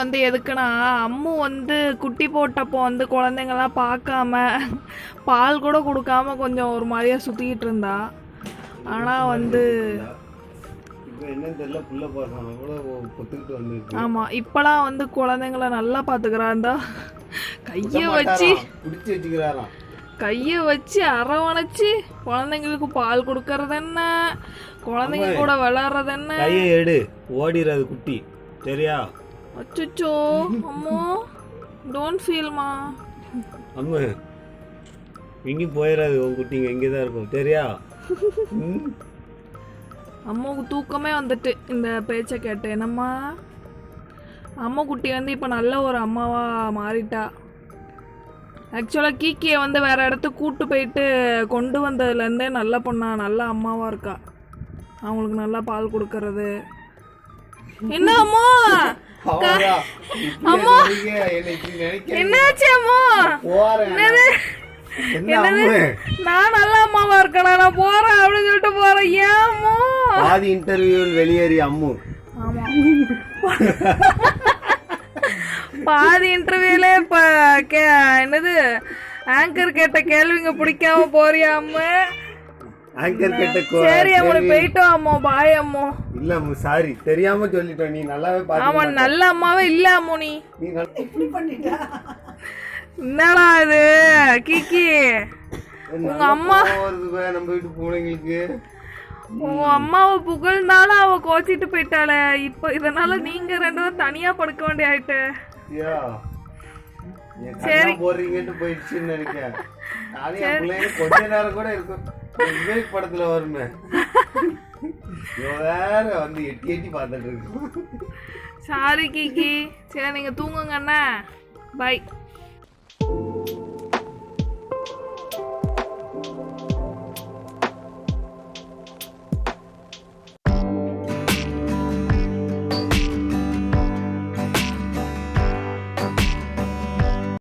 வந்து எதுக்குன்னா அம்மு வந்து குட்டி போட்டப்போ வந்து குழந்தைங்கலாம் பார்க்காம பால் கூட கொடுக்காம கொஞ்சம் ஒரு மாதிரியா சுத்திக்கிட்டு இருந்தா. ஆனா வந்து இப்போ என்னன்னு தெரியல புள்ள போடுறான் கூட பொத்துக்கிட்டு வந்துருக்கு. ஆமா இப்பலாம் வந்து குழந்தைங்கள நல்லா பாத்துக்கிறாந்தா கைய வச்சு கைய வச்சு அரவணைச்சு குழந்தைங்களுக்கு பால் கொடுக்கறது என்ன? குழந்தைங்க கூட விளையாடுறது என்ன? கையை எடு ஓடிடுறது குட்டி சரியா? அச்சோ அம்மோ. டோன்ட் ஃபீல்மா அம்மு எங்கேயும் போயிடாது உன் குட்டிங்க இங்கே தான் இருக்கும். சரியா? அம்மாவுக்கு தூக்கமே வந்துட்டு இந்த பேச்சை கேட்டு என்னம்மா? அம்மா குட்டி வந்து இப்போ நல்ல ஒரு அம்மாவா மாறிட்டா. ஆக்சுவலாக கீக்கியை வந்து வேற இடத்துக்கு கூட்டு போயிட்டு கொண்டு வந்ததுலேருந்தே நல்ல பொண்ணா நல்ல அம்மாவா இருக்கா. அவங்களுக்கு நல்லா பால் கொடுக்கறது. என்ன அம்மா நினைக்க என்னாச்சு அம்மா? அம்மு? நான் நல்ல அம்மாவா இருக்கேனா? நான் போறேன் அப்படின்னு சொல்லிட்டு போறேன். ஏன் அம்மா? பாதி இன்டர்வியூவில் வெளியேறி அம்மு. பாதி இன்டர்வியூல இப்ப கே என்னது? ஆங்கர் கேட்ட கேள்விங்க பிடிக்காம போறியா அம்மா? ஆங்கர் கிட்ட சரி அம்மா போயிட்டோம் அம்மா. பாய் அம்மோ. இல்ல அம்மு சாரி தெரியாம சொல்லிட்டோம். நீ நல்லாவே பாத்து ஆமா நல்ல அம்மாவே இல்ல அம்மு நீ. நீ நல்லா- என்னடா இது? கிக்கி நல்லா அம்மா- கோவம் வருது பே, நம்ம வீட்டு பூனைங்களுக்கு உங்க அம்மாவை புகழ்ந்தாலும் அவ கோச்சிட்டு போயிட்டாளே. இப்ப இதனால நீங்க ரெண்டு பேரும் தனியா படுக்க வேண்டிய ஆயிட்டு கண்ணா போடுறீங்கன்ட்டு போயிடுச்சுன்னு நினைக்கிறேன். கொஞ்ச நேரம் கூட இருக்கும். விவேக் படத்துல வருமே. வேற வந்து எட்டி எட்டி பார்த்துட்டு இருக்கு. சாரி கிக்கி சரி நீங்க தூங்குங்கண்ணா பாய் பை